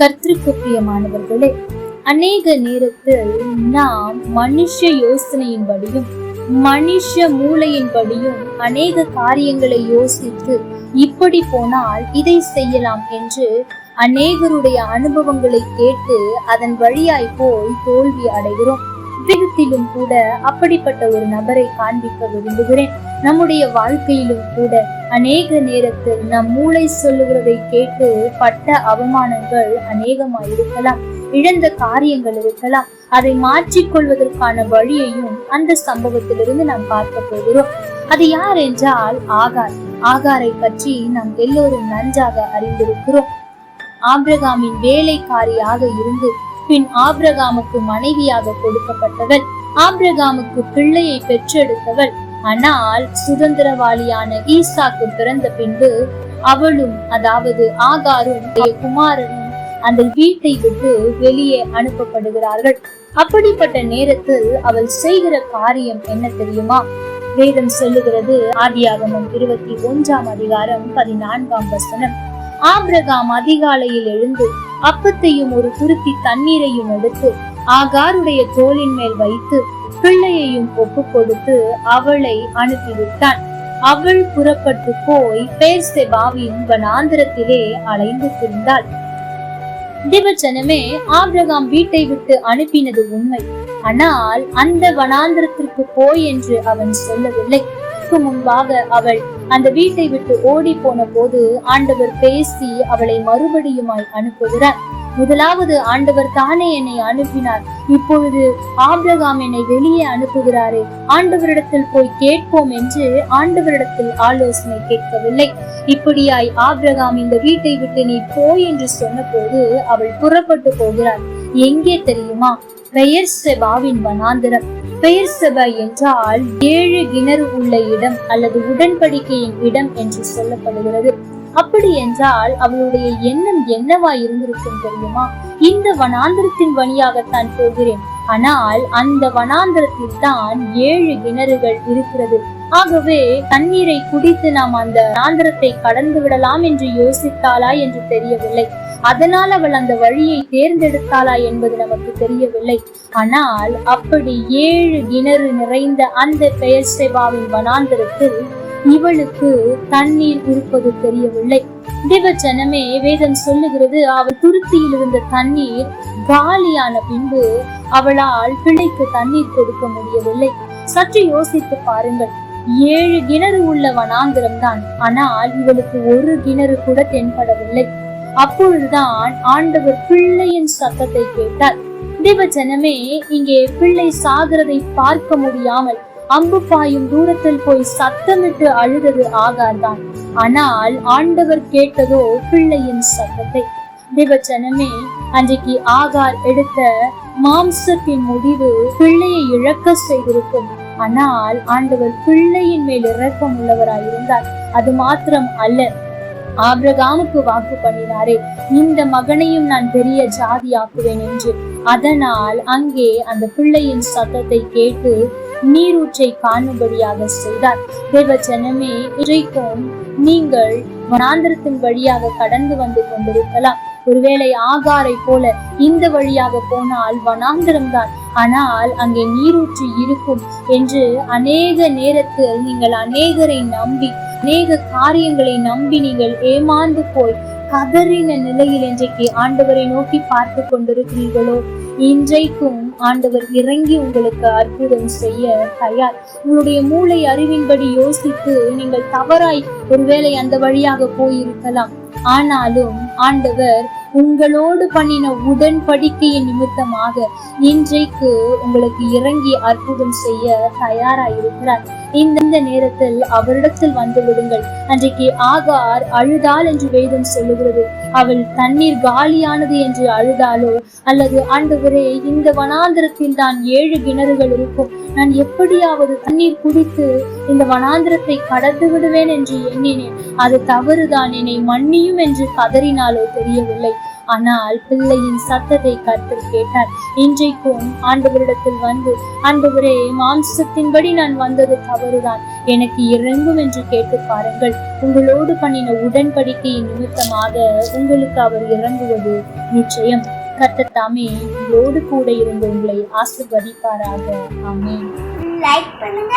கர்த்திற்கு பிரியமானவர்களே அநேக நேரத்தில் நாம் மனுஷ யோசனையின்படியும் மனுஷ மூளையின்படியும் அநேக காரியங்களை யோசித்து இப்படி போனால் இதை செய்யலாம் என்று அநேகருடைய அனுபவங்களை கேட்டு அதன் வழியாய் போய் தோல்வி அடைகிறோம். விதத்திலும் கூட அப்படிப்பட்ட ஒரு நபரை காண்பிக்க விரும்புகிறேன். நம்முடைய வாழ்க்கையிலும் கூட அநேக நேரத்தில் நம் மூளை சொல்லுகிறதை கேட்டு பட்ட அவமானங்கள் அநேகமாயிருக்கலாம். இழந்த காரியங்கள் இருக்கலாம். அதை மாற்றிக்கொள்வதற்கான வழியையும் அந்த சம்பவத்திலிருந்து நாம் பார்க்க போகிறோம். அது யார் என்றால் ஆகார். ஆகாரை பற்றி நாம் எல்லோரும் நன்றாக அறிந்திருக்கிறோம். ஆபிரகாமின் வேலைக்காரியாக இருந்து பின் ஆபிரகாமுக்கு மனைவியாக கொடுக்கப்பட்டவள். ஆபிரகாமுக்கு பிள்ளையை பெற்றெடுத்தவள். ஆனால் சுதந்திரவாளியான ஈசாக்கு பிறந்த பின்பு அவளும் அதாவது ஆகாரும் குமாரனும் அந்த வீட்டை விட்டு வெளியே அனுப்பப்படுகிறார்கள். அப்படிப்பட்ட நேரத்தில் அவள் செய்கிற காரியம் என்ன தெரியுமா? வேதம் சொல்லுகிறது ஆதியாகமம் இருபத்தி ஒன்றாம் அதிகாரம் பதினான்காம் வசனம். ஆபிரகாம் அதிகாலையில் எழுந்து அப்பத்தையும் ஒரு துருத்தி தண்ணீரையும் எடுத்து ஆகாருடைய தோளின் மேல் வைத்து பிள்ளையையும் ஒப்பு கொடுத்து அவளை அனுப்பிவிட்டான். அவள் புறப்பட்டு போய் பேர்செபாவின் வனாந்திரத்திலே அலைந்து திரிந்தாள். திவச்சனமே ஆப்ரகாம் வீட்டை விட்டு அனுப்பினது உண்மை. ஆனால் அந்த வனாந்திரத்திற்கு போய் என்று அவன் சொல்லவில்லை. முன்பாக அவள் அந்த வீட்டை விட்டு ஓடி போன போது ஆண்டவர் பேசி அவளை மறுபடியுமாய் அனுப்புகிறார். முதலாவது ஆண்டவர் தானே என்னை அனுப்பினார். இப்பொழுது ஆபிரகாம் என்னை வெளியே அனுப்புகிறாரே ஆண்டவரிடத்தில் போய் கேட்போம் என்று ஆண்டவரிடத்தில் ஆலோசனை கேட்கவில்லை. இப்படியாய் ஆபிரகாம் இந்த வீட்டை விட்டு நீ போய் என்று சொன்னபோது அவள் புறப்பட்டு போகிறாள். எங்கே தெரியுமா? பெயர் செபாவின் வனாந்திரம். பெயர் சபை என்றால் ஏழு கிணறு உள்ள இடம் அல்லது உடன்படிக்கையின் இடம் என்று சொல்லப்படுகிறது. அப்படி என்றால் அவளுடைய எண்ணம் என்னவா இருந்திருக்கும் தெரியுமா? இந்த வனாந்திரத்தின் வழியாகத்தான் போகிறேன். ஆனால் அந்த வனாந்திரத்தில் தான் ஏழு கிணறுகள் இருக்கிறது. ஆகவே தண்ணீரை குடித்து நாம் அந்த வனாந்திரத்தை கடந்து விடலாம் என்று யோசித்தாளா என்று தெரியவில்லை. அதனால் அவள் அந்த வழியை தேர்ந்தெடுத்தாளா என்பது நமக்கு தெரியவில்லை. ஆனால் அப்படி ஏழு கிணறு நிறைந்த அந்த பெயர் சேவாவின் வனாந்திரத்தில் இவளுக்கு தண்ணீர் இருப்பது தெரியவில்லை. திவச்சனமே வேதம் சொல்லுகிறது அவள் துருத்தியில் இருந்த தண்ணீர் காலியான பின்பு அவளால் பிள்ளைக்கு தண்ணீர் கொடுக்க முடியவில்லை. சற்று யோசித்து பாருங்கள் ஏழு கிணறு உள்ள வனாந்திரம் தான் ஆனால் இவளுக்கு ஒரு கிணறு கூட தென்படவில்லை. அப்பொழுதுதான் ஆண்டவர் பிள்ளையின் சத்தத்தை கேட்டார். தேவஜனமே இங்கே பிள்ளை சாகிறதை பார்க்க முடியாமல் அம்பு பாயும் தூரத்தில் போய் சத்தமிட்டு அழுதது ஆகார்தான். ஆனால் ஆண்டவர் கேட்டதோ பிள்ளையின் சத்தத்தை. தேவச்சனமே அன்றைக்கு ஆகார் எடுத்த மாம்சத்தின் முடிவு பிள்ளையை இழக்க செய்திருக்கும். ஆனால் ஆண்டவர் பிள்ளையின் மேல் இரக்கம் உள்ளவராயிருந்தார். அது மாத்திரம் அல்ல. ஆபிரகாமுக்கு வாக்கு பண்ணினாரே இந்த மகனையும் நான் பெரிய ஜாதியாக்குவேன் என்று. அதனால் அங்கே அந்த பிள்ளையின் சத்தத்தை கேட்டு நீரூற்றை காணும்படியாக செய்தார். தேவச்சனமே இன்றைக்கும் நீங்கள் வனாந்திரத்தின் வழியாக கடந்து வந்து கொண்டிருக்கலாம். ஒருவேளை ஆகாரை போல இந்த வழியாக போனால் வனாந்திரம் தான். ஆனால் அங்கே நீரூற்று இருக்கும் என்று அநேக நேரத்தில் நீங்கள் அநேகரை நம்பி அநேக காரியங்களை நம்பி நீங்கள் ஏமாந்து போய் கதறின நிலையில் இன்றைக்கு ஆண்டவரை நோக்கி பார்த்து கொண்டிருக்கிறீர்களோ? இன்றைக்கும் ஆண்டவர் இறங்கி உங்களுக்கு அற்புதம் செய்ய தயார். உங்களுடைய மூளை அறிவின்படி யோசித்து நீங்கள் தவறாய் ஒருவேளை அந்த வழியாக போயிருக்கலாம். ஆனாலும் ஆண்டவர் உங்களோடு பண்ணின உடன்படிக்கையின் நிமித்தமாக இன்றைக்கு உங்களுக்கு இறங்கி அற்புதம் செய்ய தயாராயிருக்கிறார். இந்த நேரத்தில் அவரிடத்தில் வந்து விடுங்கள். அன்றைக்கு ஆகார் அழுதாள் என்று வேதம் சொல்லுகிறது. அவள் தண்ணீர் காலியானது என்று அழுதாலோ? அல்லது ஆண்டவரே இந்த வனாந்திரத்தில் தான் ஏழு கிணறுகள் இருக்கும். நான் எப்படியாவது தண்ணீர் குடித்து இந்த வனாந்திரத்தை கடந்து விடுவேன் என்று எண்ணினேன். அது தவறுதான். என்னை மன்னியும் என்று கதறினாலோ தெரியவில்லை. ஆனால் பிள்ளையின் சத்தத்தை கர்த்தர் கேட்டார். இன்றைக்கும் ஆண்டவரிடத்தில் வந்து ஆண்டவரே மாம்சத்தின்படி நான் வந்தது தவறுதான். எனக்கு இறங்கும் என்று கேட்டு பாருங்கள். உங்களோடு பண்ணின உடன்படிக்கையின் நிமித்தமாக உங்களுக்கு அவர் இறங்குவது நிச்சயம். கர்த்தர் தாமே உங்களோடு கூட இருந்து உங்களை ஆசிர்வதிப்பாராக. ஆமே லைக் பண்ணுங்க.